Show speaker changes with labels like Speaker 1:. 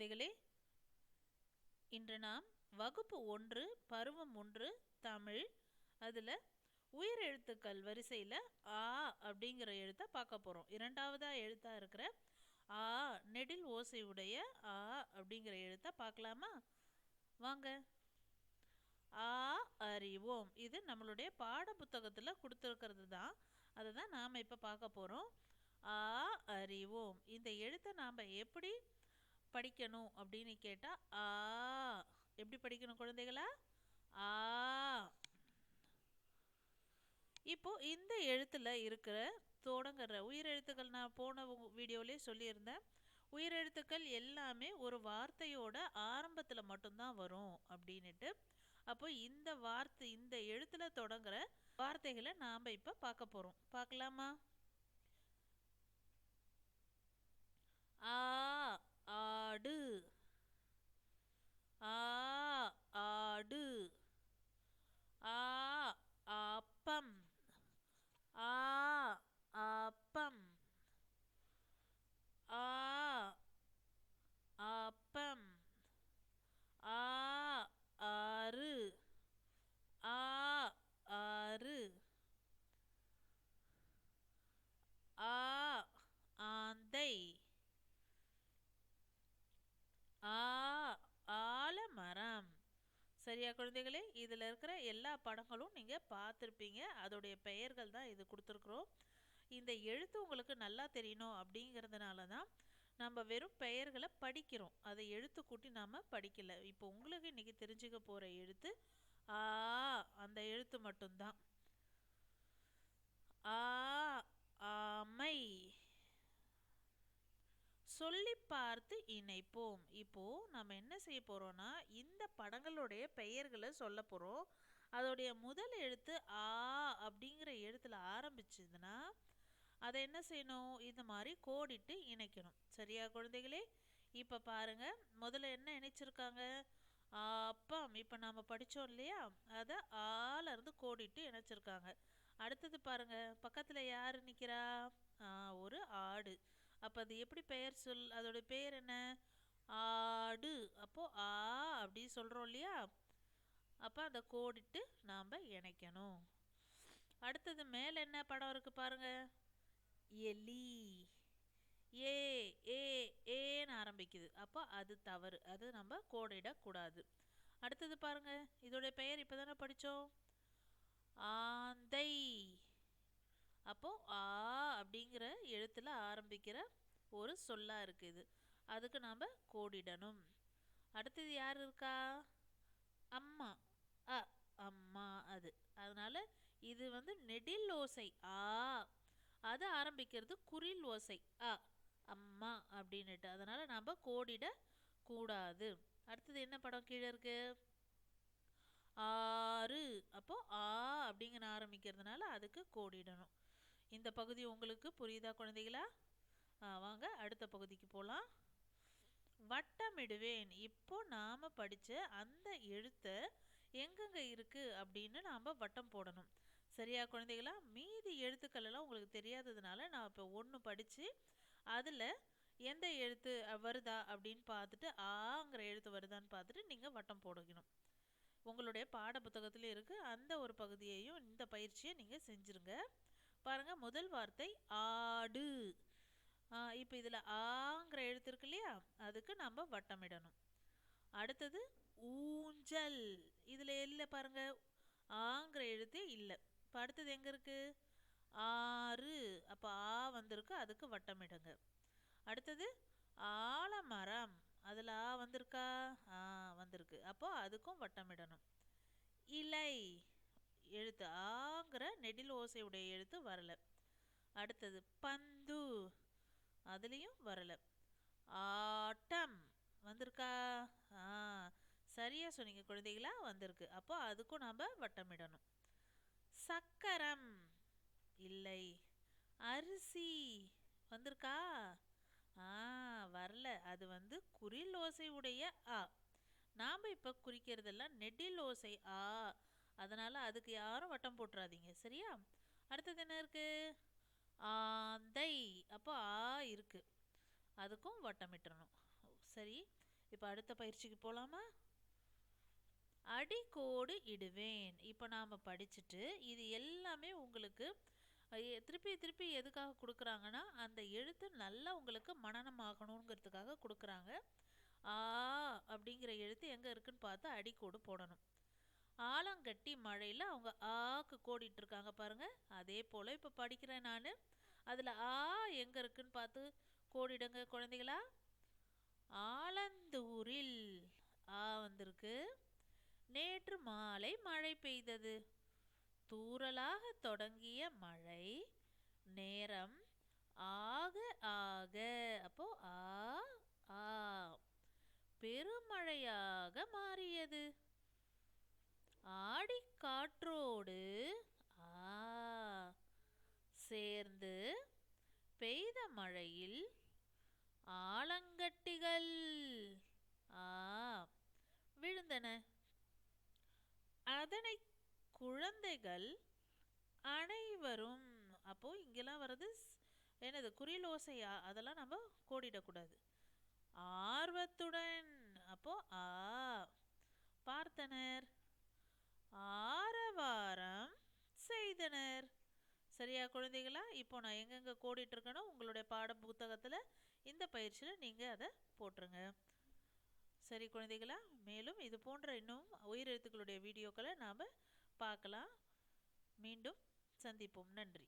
Speaker 1: குழந்தைகளே இன்று நாம் வகுப்பு ஒன்று பருவம் ஒன்று தமிழ் அதில் உயிர் எழுத்துக்கள் வரிசையில் ஆ அப்படிங்கிற எழுத்தை பார்க்க போகிறோம் இரண்டாவதாக எழுத்தாக இருக்கிற ஆ நெடில் ஓசையுடைய ஆ அப்படிங்கிற எழுத்தை பார்க்கலாமா? வாங்க. ஆ அறிவோம். இது நம்மளுடைய பாட புத்தகத்தில் கொடுத்துருக்கிறது தான். அதை தான் நாம் இப்போ பார்க்க போகிறோம் ஆ அறிவோம். இந்த எழுத்தை நாம் எப்படி படிக்கணும் அப்படின்னு கேட்டால் ஆ. எப்படி படிக்கணும் குழந்தைகளா? ஆ. இப்போ இந்த எழுத்தில் இருக்கிற தொடங்குற உயிரெழுத்துக்கள் நான் போன வீடியோலேயே சொல்லியிருந்தேன். உயிரெழுத்துக்கள் எல்லாமே ஒரு வார்த்தையோட ஆரம்பத்தில் மட்டும்தான் வரும் அப்படின்னுட்டு. அப்போ இந்த வார்த்தை இந்த எழுத்தில் தொடங்குற வார்த்தைகளை நாம் இப்போ பார்க்க போகிறோம் பார்க்கலாமா? ஆ. ஆடு ஆ ஆடு ஆ அப்பம் ஆ அப்பம் ஆ அப்பம் ஆ ஆறு ஆ ஆறு ஆ ஆந்தை ஆ ஆலமரம் சரியா குழந்தைகளே? இதில் இருக்கிற எல்லா படங்களும் நீங்கள் பார்த்துருப்பீங்க. அதோடைய பெயர்கள் தான் இது கொடுத்துருக்குறோம். இந்த எழுத்து உங்களுக்கு நல்லா தெரியணும் அப்படிங்கிறதுனால தான் நம்ம வெறும் பெயர்களை படிக்கிறோம். அதை எழுத்து கூட்டி நாம் படிக்கலை. இப்போ உங்களுக்கு இன்றைக்கி தெரிஞ்சுக்க போகிற எழுத்து ஆ அந்த எழுத்து மட்டும்தான் ஆ ஆமை சொல்லி பார்த்து இணைப்போம். இப்போது நம்ம என்ன செய்ய போகிறோன்னா இந்த படங்களுடைய பெயர்களை சொல்ல போகிறோம் அதோடைய முதல் எழுத்து ஆ அப்படிங்கிற எழுத்துல ஆரம்பிச்சதுன்னா அதை என்ன செய்யணும்? இந்த மாதிரி கோடிட்டு இணைக்கணும். சரியா குழந்தைகளே? இப்போ பாருங்க முதல்ல என்ன இணைச்சிருக்காங்க? அப்பம் இப்போ நாம் படித்தோம் இல்லையா? அதை ஆலேருந்து கோடிட்டு இணைச்சிருக்காங்க. அடுத்தது பாருங்க பக்கத்தில் யார் நிற்கிறா ஒரு ஆடு. அப்போ அது எப்படி பெயர் சொல் அதோட பெயர் என்ன? ஆடு. அப்போது ஆ அப்படி சொல்கிறோம் இல்லையா? அப்போ அதை கோடிட்டு நாம் இணைக்கணும். அடுத்தது மேலே என்ன படம் இருக்குது பாருங்கள் எலி. ஏ ஏ ஏன்னு ஆரம்பிக்குது. அப்போ அது தவறு. அது நம்ம கோடிடக்கூடாது. அடுத்தது பாருங்கள் இதோடைய பெயர் இப்போ தானே படித்தோம் ஆந்தை. அப்போ ஆ அப்படிங்கிற எழுத்தில் ஆரம்பிக்கிற ஒரு சொல்லாக இருக்குது. அதுக்கு நாம் கோடிடணும். அடுத்தது யார் இருக்கா? அம்மா. அ அம்மா அது. அதனால் இது வந்து நெடில் ஓசை. ஆ. அது ஆரம்பிக்கிறது குரில் ஓசை. அ அம்மா அப்படின்னுட்டு. அதனால் நாம் கோடிட கூடாது. அடுத்தது என்ன படம் கீழே இருக்கு? ஆறு. அப்போ ஆ அப்படிங்கிற ஆரம்பிக்கிறதுனால அதுக்கு கோடிடணும். இந்த பகுதி உங்களுக்கு புரியுதா குழந்தைகளா? வாங்க அடுத்த பகுதிக்கு போகலாம் வட்டமிடுவேன். இப்போ நாம் படித்த அந்த எழுத்தை எங்கெங்கே இருக்குது அப்படின்னு நாம் வட்டம் போடணும். சரியா குழந்தைகளா? மீதி எழுத்துக்கள் எல்லாம் உங்களுக்கு தெரியாததுனால நான் இப்போ ஒன்று படித்து அதில் எந்த எழுத்து வருதா அப்படின்னு பார்த்துட்டு ஆங்கிற எழுத்து வருதான்னு பார்த்துட்டு நீங்கள் வட்டம் போடணும். உங்களுடைய பாட புத்தகத்தில் இருக்குது அந்த ஒரு பகுதியையும் இந்த பயிற்சியை நீங்கள் செஞ்சுருங்க. பாருங்கள் முதல் வார்த்தை ஆடு. இப்போ இதில் ஆங்கிற எழுத்து இருக்கு இல்லையா? அதுக்கு நம்ம வட்டமிடணும். அடுத்தது ஊஞ்சல். இதில் இல்லை பாருங்கள் ஆங்கிற எழுத்தே இல்லை. இப்போ அடுத்தது எங்கே இருக்குது ஆறு. அப்போ ஆ வந்திருக்கு அதுக்கு வட்டமிடுங்க. அடுத்தது ஆலமரம். அதில் ஆ வந்திருக்கா? ஆ வந்திருக்கு. அப்போது அதுக்கும் வட்டமிடணும். இலை எழுத்து ஆங்கிற நெடில் ஓசையுடைய எழுத்து வரலை. அடுத்தது பந்து அதுலேயும் வரலை. ஆட்டம் வந்திருக்கா? ஆ சரியாக சொன்னீங்க குழந்தைகளா வந்திருக்கு. அப்போ அதுக்கும் நாம் வட்டமிடணும். சக்கரம் இல்லை. அரிசி வந்திருக்கா? ஆ வரல. அது வந்து குறில் ஓசை உடைய ஆ. நாம் இப்போ குறிக்கிறதெல்லாம் நெடில் ஓசை ஆ. அதனால் அதுக்கு யாரும் வட்டம் போட்டுறாதீங்க. சரியா? அடுத்தது என்ன இருக்குது ஆந்தை அப்போ ஆ இருக்குது அதுக்கும் வட்டமிட்டுறணும் சரி. இப்போ அடுத்த பயிற்சிக்கு போகலாமா அடிக்கோடு இடுவேன். இப்போ நாம் படிச்சுட்டு இது எல்லாமே உங்களுக்கு திருப்பி திருப்பி எதுக்காக கொடுக்குறாங்கன்னா அந்த எழுத்து நல்லா உங்களுக்கு மனனமாகணுங்கிறதுக்காக கொடுக்குறாங்க. ஆ அப்படிங்கிற எழுத்து எங்கே இருக்குன்னு பார்த்து அடிக்கோடு போடணும். ஆலங்கட்டி மழையில் அவங்க ஆக்கு கோடிட்டு இருக்காங்க பாருங்கள் அதே போல் இப்போ படிக்கிறேன் நான். அதில் ஆ எங்கே இருக்குன்னு பார்த்து கோடிடுங்க குழந்தைகளா. ஆலந்தூரில் ஆ வந்திருக்கு. நேற்று மாலை மழை பெய்தது. தூறலாக தொடங்கிய மழை நேரம் ஆக ஆக அப்போ ஆ ஆ பெருமழையாக மாறியது. ஆடிக்காற்றோடு ஆ சேர்ந்து பெய்த மழையில் ஆலங்கட்டிகள் ஆ விழுந்தன. அதனை குழந்தைகள் அனைவரும் அப்போ இங்கெல்லாம் வர்றது என்னது குறிலோசையா அதெல்லாம் நம்ம கோடிடக்கூடாது. ஆர்வத்துடன் அப்போ ஆ பார்த்தனர். ஆரவாரம் செய்தனர். சரியா குழந்தைகளா? இப்போ நான் எங்கெங்க கோடிட்டு இருக்கேனோ உங்களுடைய பாட புத்தகத்துல இந்த பயிற்சியில நீங்க அதை போட்டுருங்க. சரி குழந்தைகளா? மேலும் இது போன்ற இன்னும் உயிரெழுத்துக்களுடைய வீடியோக்களை நாம் பார்க்கலாம் மீண்டும் சந்திப்போம் நன்றி